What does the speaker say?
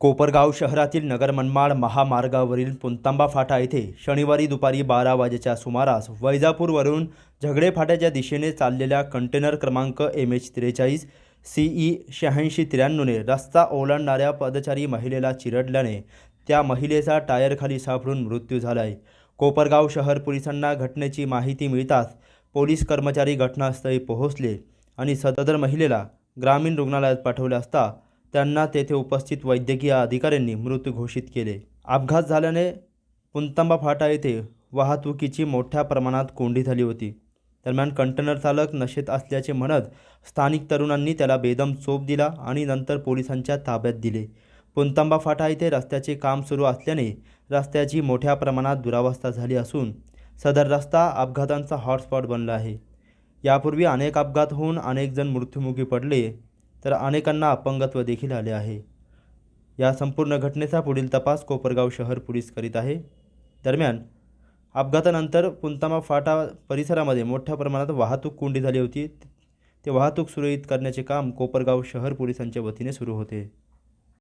कोपरगाव शहरातील नगर मनमाड महामार्गावरील पुंतांबा फाटा येथे शनिवारी दुपारी बारा वाजेच्या सुमारास वैजापूरवरून झगडे फाट्याच्या दिशेने चाललेल्या कंटेनर क्रमांक एम एच त्रेचाळीस सी ई शहाऐंशी त्र्याण्णवने रस्ता ओलांडणाऱ्या पदचारी महिलेला चिरडल्याने त्या महिलेचा टायरखाली सापडून मृत्यू झाला आहे कोपरगाव शहर पोलिसांना घटनेची माहिती मिळताच पोलीस कर्मचारी घटनास्थळी पोहोचले. आणि सदर महिलेला ग्रामीण रुग्णालयात पाठवले असता त्यांना तेथे उपस्थित वैद्यकीय अधिकाऱ्यांनी मृत घोषित केले. अपघात झाल्याने पुंतांबा फाटा येथे वाहतुकीची मोठ्या प्रमाणात कोंडी झाली होती. दरम्यान कंटेनर चालक नशेत असल्याचे म्हणत स्थानिक तरुणांनी त्याला बेदम चोप दिला आणि नंतर पोलिसांच्या ताब्यात दिले. पुंतांबा फाटा येथे रस्त्याचे काम सुरू असल्याने रस्त्याची मोठ्या प्रमाणात दुरावस्था झाली असून सदर रस्ता अपघातांचा हॉटस्पॉट बनला आहे. यापूर्वी अनेक अपघात होऊन अनेक जण मृत्युमुखी पडले तर अनेकांना अपंगत्व देखील आले आहे. या संपूर्ण घटनेचा पुढील तपास कोपरगाव शहर पोलीस करीत आहे. दरम्यान अपघातानंतर पुंतामा फाटा परिसरामध्ये मोठ्या प्रमाणात वाहतूक कोंडी झाली होती. ते वाहतूक सुरळीत करण्याचे काम कोपरगाव शहर पोलिसांच्या वतीने सुरू होते.